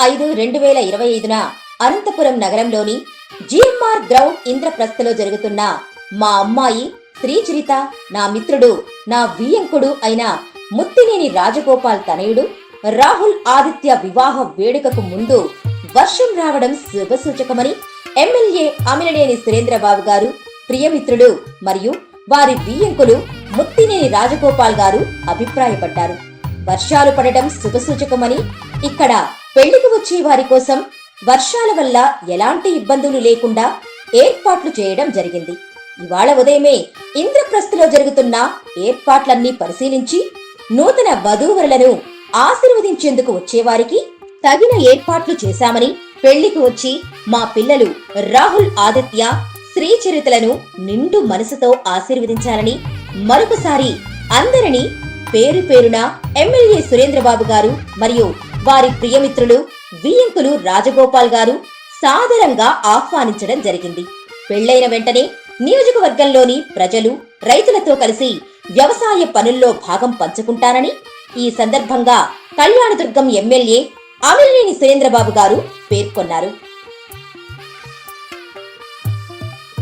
ఐదు రెండు వేల ఇరవై ఐదున అనంతపురం నగరంలోని జిఎంఆర్ గ్రౌండ్ ఇంద్రప్రస్థలో జరుగుతున్న మా అమ్మాయి శ్రీచరిత నా మిత్రుడు నా వియ్యంకుడు అయిన ముత్తినేని రాజగోపాల్ తనయుడు రాహుల్ ఆదిత్య వివాహ వేడుకకు ముందు వర్షం రావడం శుభసూచకమని ఎమ్మెల్యే అమిలనేని సురేంద్రబాబు గారు ప్రియమిత్రుడు మరియు వారి వియ్యంకులు ముత్తినేని రాజగోపాల్ గారు అభిప్రాయపడ్డారు. వర్షాలు పడటం శుభసూచకమని ఇక్కడ పెళ్ళికి వచ్చే వారి కోసం వర్షాల వల్ల ఎలాంటి ఇబ్బందులు లేకుండా ఏర్పాట్లు చేయడం జరిగింది. ఇవాళ ఉదయమే ఇంద్రప్రస్థలో జరుగుతున్న ఏర్పాట్లన్నీ పరిశీలించి నూతన వధూవరులను ఆశీర్వదించేందుకు వచ్చేవారికి తగిన ఏర్పాట్లు చేశామని పెళ్ళికి వచ్చి మా పిల్లలు రాహుల్ ఆదిత్య శ్రీచరితలను నిండు మనసుతో ఆశీర్వదించాలని మరొకసారి అందరినీ పేరు పేరున ఎమ్మెల్యే సురేంద్రబాబు గారు మరియు వారి ప్రియమిత్రులు వియ్యంకులు రాజగోపాల్ గారు సాదరంగా ఆహ్వానించడం జరిగింది. పెళ్ళైన వెంటనే నియోజకవర్గంలోని ప్రజలు రైతులతో కలిసి వ్యవసాయ పనుల్లో భాగం పంచుకుంటారని ఈ సందర్భంగా కళ్యాణదుర్గం ఎమ్మెల్యే అమిలినేని సురేంద్రబాబు గారు పేర్కొన్నారు.